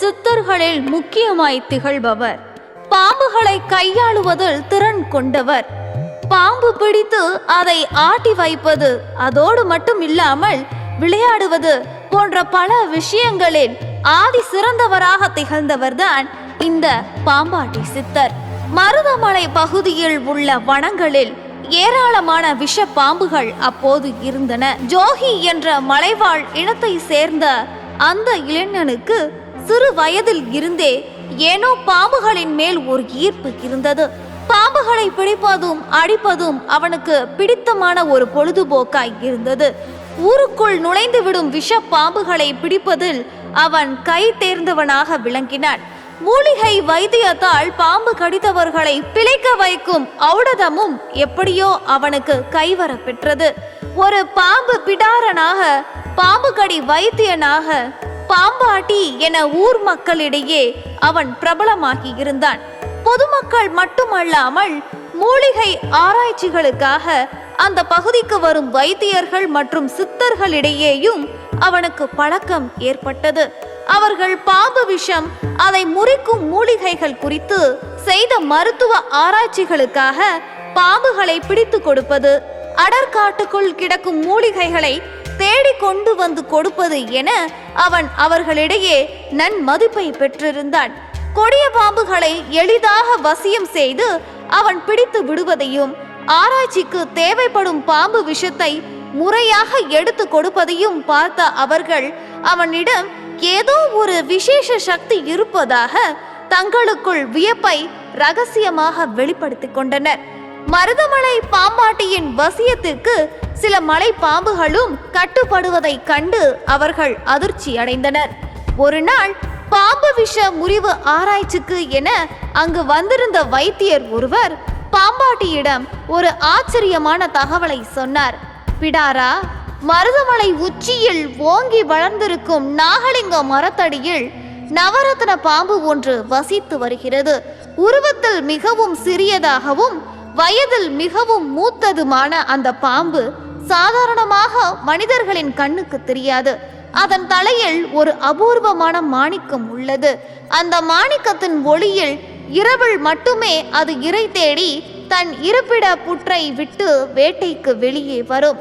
சித்தர்களில் முக்கியமாய் திகழ்பவர். பாம்புகளை கையாளுவதில் திறன் கொண்டவர். பாம்பு பிடித்து அதை ஆட்டி வைப்பது அதோடு மட்டும் இல்லாமல் விளையாடுவது போன்ற பல விஷயங்களில் ஆதி சிறந்தவராக திகழ்ந்தவர்தான் இந்த பாம்பாட்டி சித்தர். மருதமலை பகுதியில் உள்ள வனங்களில் ஏராளமான விஷ பாம்புகள் அப்போது இருந்தன. ஜோகி என்ற மலைவாழ் இனத்தை சேர்ந்த அந்த இளைஞனுக்கு சிறு வயதில் இருந்தே ஏனோ பாம்புகளின் மேல் ஒரு ஈர்ப்பு இருந்தது. பாம்புகளை பிடிப்பதும் அடிப்பதும் அவனுக்கு பிடித்தமான ஒரு பொழுதுபோக்காய் இருந்தது. ஊருக்குள் நுழைந்து விடும் விஷ பாம்புகளை பிடிப்பதில் அவன் கை தேர்ந்தவனாக விளங்கினான். மூலிகை வைத்தியத்தால் பாம்பு கடித்தவர்களை பிழைக்க வைக்கும் ஔடதமும் எப்படியோ அவனுக்கு கைவர பெற்றது ஒரு பாம்பு பிடாரனாக பாம்பு கடி வைத்தியனாக பாம்பாட்டி என ஊர் மக்களிடையே அவன் பிரபலமாகி இருந்தான். பொதுமக்கள் மட்டுமல்லாமல் மூலிகை ஆராய்ச்சிகளுக்காக அந்த பகுதிக்கு வரும் வைத்தியர்கள் மற்றும் சித்தர்களிடையேயும் அவனுக்கு பழக்கம் ஏற்பட்டது. அவர்கள் பாம்பு விஷம் அதை முறிக்கும் மூலிகைகள் குறித்து செய்த மருத்துவ ஆராய்ச்சிகளுக்காக பாம்புகளை பிடித்து கொடுப்பது அடற்காட்டுக்குள் கிடக்கும் மூலிகைகளை தேடி கொண்டு வந்து கொடுப்பது என அவன் அவர்களிடையே நன்மதிப்பை பெற்றிருந்தான். கொடிய பாம்புகளை எளிதாக வசியம் செய்து அவன் பிடித்து விடுவதையும் ஆராய்ச்சிக்கு தேவைப்படும் பாம்பு விஷத்தை முறையாக எடுத்து கொடுப்பதையும் பார்த்த அவர்கள் அவனிடம் ஏதோ ஒரு விசேஷ சக்தி இருப்பதாக தங்களுக்குள் வியப்பை ரகசியமாக வெளிப்படுத்திக் கொண்டனர். மருதமலை பாம்பாட்டியின் வசியத்திற்கு சில மலை பாம்புகளும் கட்டுப்படுவதை கண்டு அவர்கள் அதிர்ச்சி அடைந்தனர். ஒரு நாள் பாம்பு விஷ முறிவு ஆராய்ச்சிக்கு என அங்கு வந்திருந்த வைத்தியர் ஒருவர் பாம்பாட்டியிடம் ஒரு ஆச்சரியமான தகவலை சொன்னார். பிடாரா மருதமலை உச்சியில் ஓங்கி வளர்ந்திருக்கும் நாகலிங்க மரத்தடியில் நவரத்ன பாம்பு ஒன்று வசித்து வருகிறது. உருவத்தில் மிகவும் சிறியதாகவும் வயதில் மிகவும் மூத்ததுமான அந்த பாம்பு சாதாரணமாக மனிதர்களின் கண்ணுக்கு தெரியாது. அதன் தலையில் ஒரு அபூர்வமான மாணிக்கம் உள்ளது. அந்த மாணிக்கத்தின் ஒளியில் இரவில் மட்டுமே அது இரை தேடி தன் இருப்பிட புற்றை விட்டு வேட்டைக்கு வெளியே வரும்.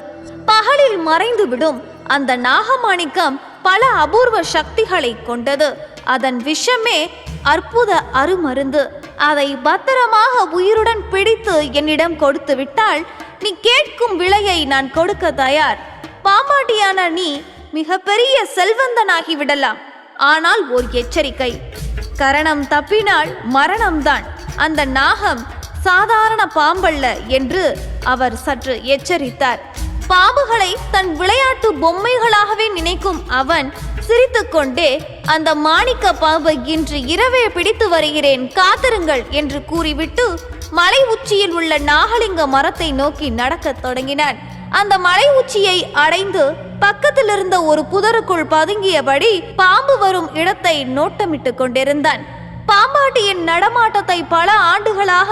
பகலில் மறைந்து விடும் அந்த நாகமாணிக்கம் பல அபூர்வ சக்திகளை கொண்டது. அதன் விஷமே அற்புத அருமருந்து. அதை பத்திரமாக உயிருடன் பிடித்து என்னிடம் கொடுத்து விட்டால் நீ கேட்கும் விலையை நான் கொடுக்க தயார். பாம்பாட்டியான நீ மிகப்பெரிய செல்வந்தனாகி விடலாம். ஆனால் ஒரு எச்சரிக்கை. கரணம் தப்பினால் மரணம்தான். அந்த நாகம் சாதாரண பாம்பல்ல என்று அவர் சற்று எச்சரித்தார். பாம்புகளை தன் விளையாட்டு பொம்மைகளாகவே நினைக்கும் அவன் சிரித்துக்கொண்டே அந்த மாணிக்க பாம்பை இன்று இரவே பிடித்து வருகிறேன் காத்திருங்கள் என்று கூறிவிட்டு மலை உச்சியில் உள்ள நாகலிங்க மரத்தை நோக்கி நடக்கத் தொடங்கினான். அந்த மலை உச்சியை அடைந்து பக்கத்தில் இருந்த ஒரு புதருக்குள் பதுங்கியபடி பாம்பு வரும் இடத்தை நோட்டமிட்டு கொண்டிருந்தான். பாம்பாட்டியின் நடமாட்டத்தை பல ஆண்டுகளாக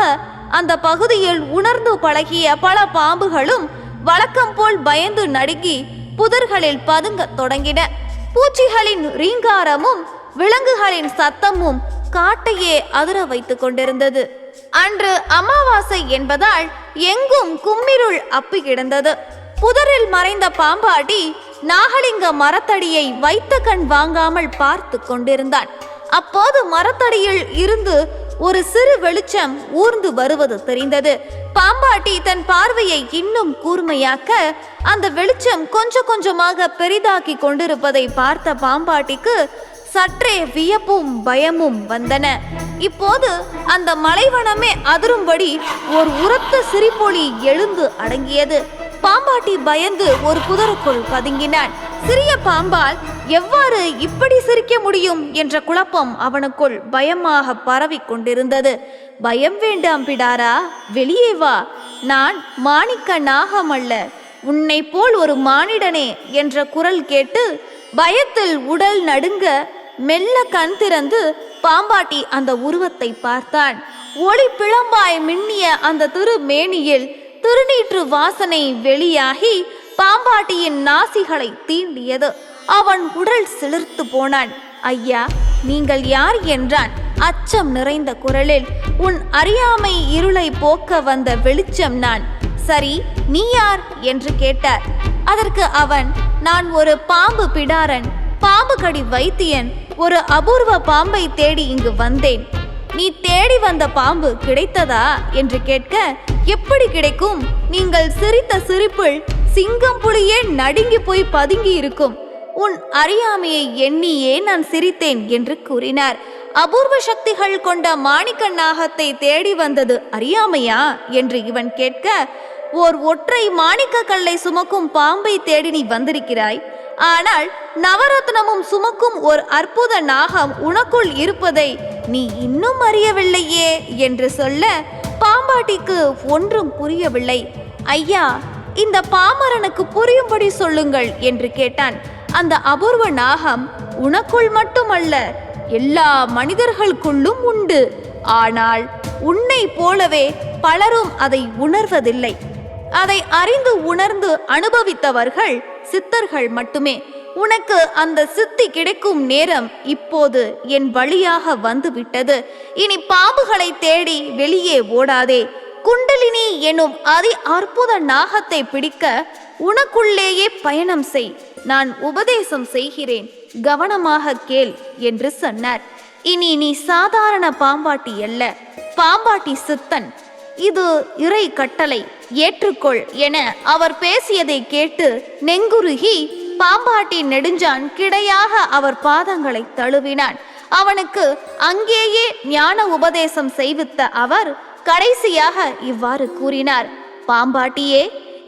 அந்த பகுதியில் உணர்ந்து பழகிய பல பாம்புகளும் வழக்கம் போல் பயந்து நடுங்கி புதர்களில் பதுங்க தொடங்கின. பூச்சிகளின் ரீங்காரமும் விலங்குகளின் சத்தமும் காட்டையே அதிர வைத்துக் கொண்டிருந்தது. அன்று அமாவாசை என்பதால் எங்கும் கும்மிருள் அப்பி கிடந்தது. புதரில் மறைந்த பாம்பாட்டி நாகலிங்க மரத்தடியை வைத்த கண் வாங்காமல் பார்த்து கொண்டிருந்தான். அப்போது மரத்தடியில் இருந்து ஒரு சிறு வெளிச்சம் ஊர்ந்து வருவது தெரிந்தது. பாம்பாட்டி தன் பார்வையை இன்னும் கூர்மையாக்க அந்த வெளிச்சம் கொஞ்சம் கொஞ்சமாக பெரிதாக்கி கொண்டிருப்பதை பார்த்த பாம்பாட்டிக்கு சற்றே வியப்பும் பயமும் வந்தன. இப்போது அந்த மலைவனமே அதிரும்படி ஒரு உரத்த சிரிப்பொலி எழுந்து அடங்கியது. பாம்பாட்டி பயந்து ஒரு புதருக்குள் பதுங்கினான். சிறிய பாம்பால் எவ்வாறு இப்படி சிரிக்க முடியும் என்ற குழப்பம் அவனுக்குள் பயமாக பரவிக் கொண்டிருந்தது. பயம் வேண்டாம் பிடாரா வெளியே வா. நான் மாணிக்க நாகம் அல்ல. உன்னை போல் ஒரு மானிடனே என்ற குரல் கேட்டு பயத்தில் உடல் நடுங்க மெல்ல கண் திறந்து பாம்பாட்டி அந்த உருவத்தை பார்த்தான். ஒளி பிளம்பாய் மின்னிய அந்த திருமேனியில் திருநீற்று வாசனை வெளியாகி பாம்பாட்டியின் நாசிகளை தீண்டியது. அவன் உடல் சிலிர்த்து போனான். ஐயா நீங்கள் யார்? என்றான். அச்சம் நிறைந்த குரலில் உன் அறியாமை இருளை போக்க வந்த வெளிச்சம் நான். சரி நீ யார்? என்று கேட்டார். அதற்கு அவன் நான் ஒரு பாம்பு பிடாரன் பாம்பு கடி வைத்தியன் ஒரு அபூர்வ பாம்பை தேடி இங்கு வந்தேன். நீ தேடி வந்த பாம்பு கிடைத்ததா? என்று கேட்க எப்படி கிடைக்கும்? நீங்கள் சிரித்த சிரிப்பில் சிங்கம் புலியே நடுங்கி போய் பதுங்கி இருக்கும். உன் அறியாமையை எண்ணியே நான் சிரித்தேன் என்று கூறினார். அபூர்வ சக்திகள் கொண்ட மாணிக்க நாகத்தை தேடி வந்தது அறியாமையா? என்று இவன் கேட்க ஓர் ஒற்றை மாணிக்க கல்லை சுமக்கும் பாம்பை தேடி நீ வந்திருக்கிறாய். ஆனால் நவரத்னமும் சுமக்கும் ஒரு அற்புத நாகம் உனக்குள் இருப்பதை நீ இன்னும் அறியவில்லையே என்று சொல்ல பாம்பாட்டிக்கு ஒன்றும் புரியவில்லை. ஐயா இந்த பாமரனுக்கு புரியும்படி சொல்லுங்கள் என்று கேட்டான். அந்த அபூர்வ நாகம் உனக்குள் மட்டுமல்ல எல்லா மனிதர்களுக்குள்ளும் உண்டு. ஆனால் உன்னை போலவே பலரும் அதை உணர்வதில்லை. அதை அறிந்து உணர்ந்து அனுபவித்தவர்கள் சித்தர்கள் மட்டுமே. உனக்கு அந்த சித்தி கிடைக்கும் நேரம் இப்போது என் வழியாக வந்துவிட்டது. இனி பாம்புகளை தேடி வெளியே ஓடாதே. குண்டலினி எனும் அதி அற்புத நாகத்தை பிடிக்க உனக்குள்ளேயே பயணம் செய். நான் உபதேசம் செய்கிறேன். கவனமாக கேள் என்று சொன்னார். இனி நீ சாதாரண பாம்பாட்டி அல்ல. பாம்பாட்டி சித்தன். இது இறை கட்டளை. ஏற்றுக்கொள் என அவர் பேசியதை கேட்டு நெங்குருகி பாம்பாட்டி நெடுஞ்சான் கிடையாக அவர் பாதங்களை தழுவினான். அவனுக்கு அங்கேயே ஞான உபதேசம் செய்வித்த அவர் கடைசியாக இவ்வாறு கூறினார். பாம்பாட்டியே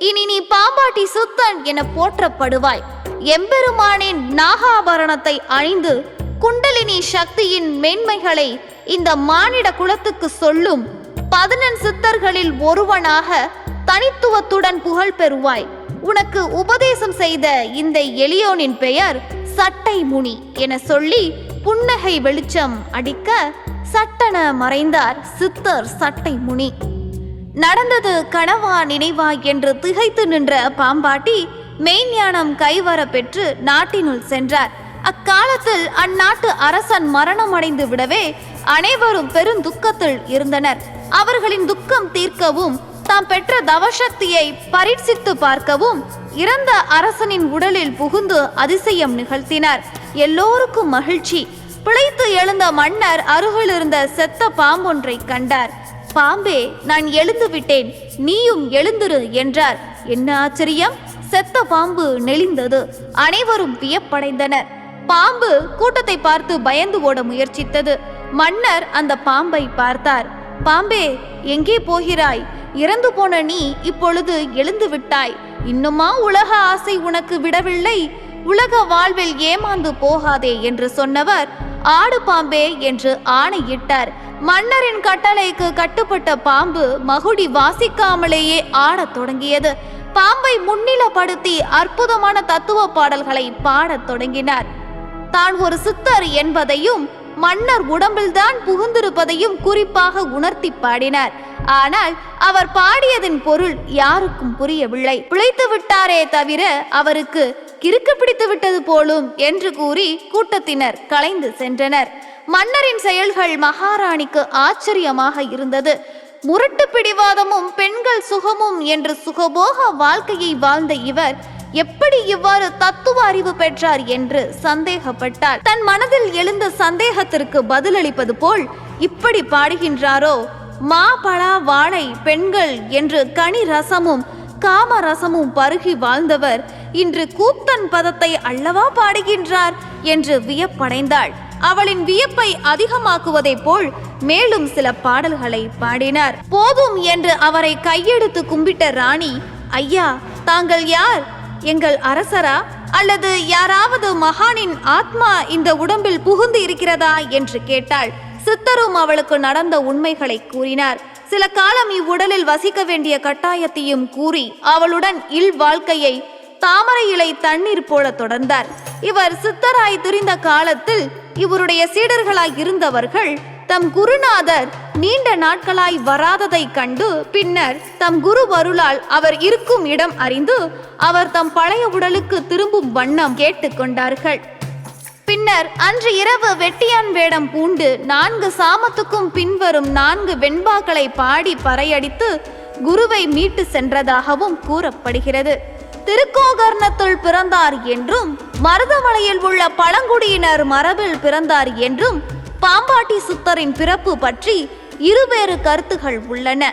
இனி நீ பாம்பாட்டி சுத்தன் என போற்றப்படுவாய். எம்பெருமானின் நாகாபரணத்தை அணிந்து குண்டலினி சக்தியின் மேன்மைகளை இந்த மானிட குலத்துக்கு சொல்லும் பதினெண் சித்தர்களில் ஒருவனாக தனித்துவத்துடன் புகழ் பெறுவாய். உனக்கு உபதேசம் செய்த இந்த எளியோனின் பெயர் சட்டை முனி என சொல்லி புன்னகை வெளிச்சம் அடிக்க சட்டென மறைந்தார் சித்தர் சட்டை முனி நடந்தது கனவா நினைவா என்று திகைத்து நின்ற பாம்பாட்டி மெய்ஞானம் கைவர பெற்று நாட்டினுள் சென்றார். அக்காலத்தில் அந்நாட்டு அரசன் மரணமடைந்து விடவே அனைவரும் பெருந்துக்கத்தில் இருந்தனர். அவர்களின் துக்கம் தீர்க்கவும் தாம் பெற்ற தவசக்தியை பரீட்சித்து பார்க்கவும் இறந்த அரசனின் உடலில் புகுந்து அதிசயம் நிகழ்த்தினார். எல்லோருக்கும் மகிழ்ச்சி. பிழைத்து எழுந்த மன்னர் அருகில் இருந்த செத்த பாம்பொன்றை கண்டார். பாம்பே நான் எழுந்து விட்டேன் நீயும் எழுந்துரு என்றார். என்ன ஆச்சரியம்? செத்த பாம்பு நெளிந்தது. அனைவரும் வியப்படைந்தனர். பாம்பு கூட்டத்தை பார்த்து பயந்து ஓட முயற்சித்தது. மன்னர் அந்த பாம்பை பார்த்தார். பாம்பே எங்கே போகிறாய்? இறந்து போன நீ இப்பொழுது எழுந்து விட்டாய். இன்னுமா உலக ஆசை உனக்கு விடவில்லை? உலக வாழ்வில் ஏமாந்து போகாதே என்று சொன்னவர். ஆடு பாம்பே என்று ஆணையிட்டார். மன்னரின் கட்டளைக்கு கட்டுப்பட்ட பாம்பு மகுடி வாசிக்காமலேயே ஆடத் தொடங்கியது. பாம்பை முன்னிலப்படுத்தி அற்புதமான தத்துவ பாடல்களை பாடத் தொடங்கினார். தான் ஒரு சித்தர் என்பதையும் மன்னர் உடம்பில்தான் புகுந்திருப்பதையும் குறிப்பாக உணர்த்தி பாடினார். ஆனால் அவர் பாடியதின் பொருள் யாருக்கும் புரியவில்லை. பிழைத்து விட்டாரே தவிர அவருக்கு கிறுக்கு பிடித்து விட்டது போலும் என்று கூறி கூட்டத்தினர் கலைந்து சென்றனர். மன்னரின் செயல்கள் மகாராணிக்கு ஆச்சரியமாக இருந்தது. முரட்டு பிடிவாதமும் பெண்கள் சுகமும் என்று சுகபோக வாழ்க்கையை வாழ்ந்த இவர் எப்படி இவ்வாறு தத்துவ அறிவு பெற்றார் என்று சந்தேகப்பட்டார். தன் மனதில் எழுந்த சந்தேகத்திற்கு பதிலளிப்பது போல் இப்படி பாடுகின்றாரோ மா பழா வாழை பெண்கள் என்று கனி ரசமும் காம ரசமும் பருகி வாழ்ந்தவர் இன்று கூத்தன் பதத்தை அல்லவா பாடுகின்றார் என்று வியப்படைந்தாள். அவளின் வியப்பை அதிகமாக்குவதை போல் மேலும் சில பாடல்களை பாடினார். போதும் என்று அவரை கையெடுத்து கும்பிட்ட ராணி ஐயா தாங்கள் யார்? எங்கள் அரசரா? அல்லது யாராவது மகானின் ஆத்மா இந்த உடம்பில் புகுந்து இருக்கிறதா? என்று கேட்டாள். சித்தரும் அவளுக்கு நடந்த உண்மைகளை கூறினார். சில காலம் இவ்வுடலில் வசிக்க வேண்டிய கட்டாயத்தையும் கூறி அவளுடன் இல் வாழ்க்கையை தாமரை இலை தண்ணீர் போல தொடர்ந்தார். இவர் சித்தராய் திரிந்த காலத்தில் இவருடைய சீடர்களாய் இருந்தவர்கள் தம் குருநாதர் நீண்ட நாட்களாய் வராததை கண்டு பின்னர் தம் குரு வருளால் அவர் இருக்கும் இடம் அறிந்து அவர் தம் பழைய உடலுக்கு திரும்பும் வண்ணம் கேட்டுக்கொண்டார்கள் பின்னர் அன்று இரவு வெட்டியான் வேடம் பூண்டு நான்கு சாமத்துக்கும் பின்வரும் நான்கு வெண்பாக்களை பாடி பறையடித்து குருவை மீட்டு சென்றதாகவும் கூறப்படுகிறது. திருக்கோகர்ணத்துள் பிறந்தார் என்றும் மருதமலையில் உள்ள பழங்குடியினர் மரபில் பிறந்தார் என்றும் பாம்பாட்டி சுத்தரின் பிறப்பு பற்றி இருவேறு கருத்துகள் உள்ளன.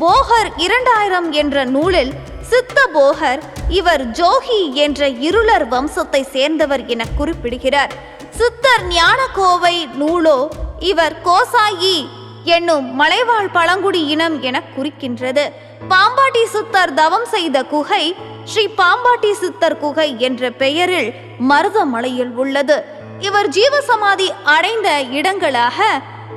போகர் இரண்டாயிரம் என்ற நூலில் சித்த போகர் இவர் ஜோகி என்ற இருளர் வம்சத்தை சேர்ந்தவர் என குறிப்பிடுகிறார். சித்தர் ஞானகோவை நூலோ இவர் கோசாயி என்னும் மலைவாழ் பழங்குடி இனம் என குறிக்கின்றது. பாம்பாட்டி சித்தர் தவம் செய்த குகை ஸ்ரீ பாம்பாட்டி சித்தர் குகை என்ற பெயரில் மருதமலையில் உள்ளது. இவர் ஜீவசமாதி அடைந்த இடங்களாக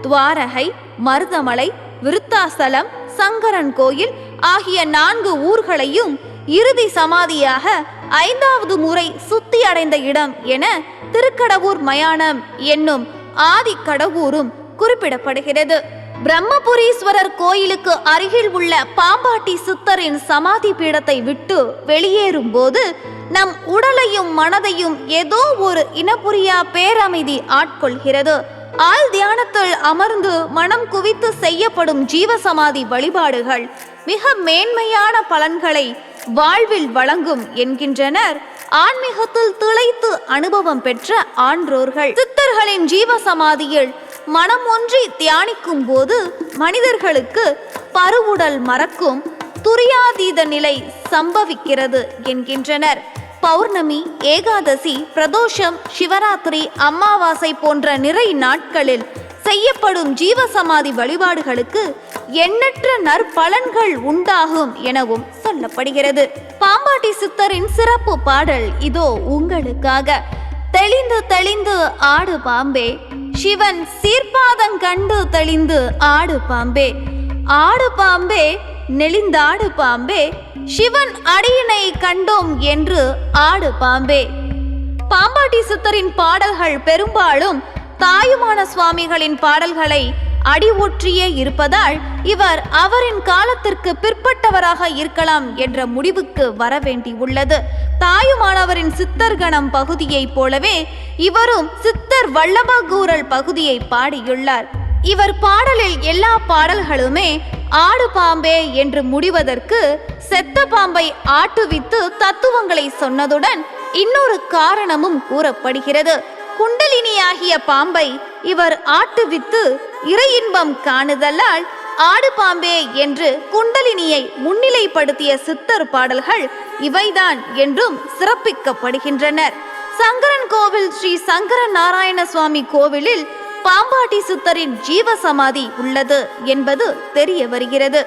துவாரகை மருதமலை விருத்தாசலம் சங்கரன் கோயில் ஆகிய நான்கு ஊர்களையும் இறுதி சமாதியாக ஐந்தாவது முறை சுத்தி அடைந்த இடம் என திருக்கடவூர் மயானம் என்னும் ஆதி கடவூரும் குறிப்பிடப்படுகிறது. பிரம்மபுரீஸ்வரர் கோயிலுக்கு அருகில் உள்ள பாம்பாட்டி சித்தரின் சமாதி பீடத்தை விட்டு வெளியேறும் போது நம் உடலையும் மனதையும் ஏதோ ஒரு இனப்புரியா பேரமைதி ஆட்கொள்கிறது. ஆள் தியானத்தில் அமர்ந்து மனம் குவித்து செய்யப்படும் ஜீவசமாதி வழிபாடுகள் மிக மேன்மையான பலன்களை வாழ்வில் வழங்கும் என்கின்றனர். ஆன்மீகத்தில் திளைத்து அனுபவம் பெற்ற ஆன்றோர்கள். சித்தர்களின் ஜீவசமாதியில் மனம் ஒன்றி தியானிக்கும் போது மனிதர்களுக்கு பருவுடல் மறக்கும் துரியாதீத நிலை சம்பவிக்கிறது என்கின்றனர். பௌர்ணமி ஏகாதசி பிரதோஷம் சிவராத்திரி அமாவாசை போன்ற நிறை நாட்களில் செய்யப்படும் ஜீவசமாதி வழிபாடுகளுக்கு எண்ணற்ற நற்பலன்கள் உண்டாகும் எனவும் சொல்லப்படுகிறது. பாம்பாட்டி சித்தரின் சிறப்பு பாடல் இதோ உங்களுக்காக. தெளிந்து தெளிந்து ஆடு பாம்பே சிவன் சீர்பாதம் கண்டு தெளிந்து ஆடு பாம்பே. ஆடு பாம்பே நெளிந்தாடு பாம்பே. சிவன் அடியினை கண்டோம் என்று ஆடு பாம்பே. பாம்பாட்டி சித்தரின் பாடல்கள் பெரும்பாலும் தாயுமான சுவாமிகளின் பாடல்களை அடிவொற்றியே இருப்பதால் இவர் அவரின் காலத்திற்கு பிற்பட்டவராக இருக்கலாம் என்ற முடிவுக்கு வர வேண்டியுள்ளது தாயுமானவரின் சித்தர் கணம் பகுதியைப் போலவே இவரும் சித்தர் வல்லபகூரல் பகுதியை பாடியுள்ளார். இவர் பாடலில் எல்லா பாடல்களுமே ஆடு பாம்பே என்று முடிவதற்கு செத்த பாம்பை ஆட்டுவித்து தத்துவங்களை சொன்னதுடன் இன்னொரு காரணமும் கூறப்படுகிறது. குண்டலினியாகிய பாம்பை இவர் ஆட்டுவித்து இறை இன்பம் காணுதலால் ஆடு பாம்பே என்று குண்டலினியை முன்னிலைப்படுத்திய சித்தர் பாடல்கள் இவைதான் என்றும் சிறப்பிக்கப்படுகின்றனர். சங்கரன் கோவில் ஸ்ரீ சங்கர நாராயண சுவாமி கோவிலில் பாம்பாட்டி சித்தரின் ஜீவசமாதி உள்ளது என்பது தெரிய வருகிறது.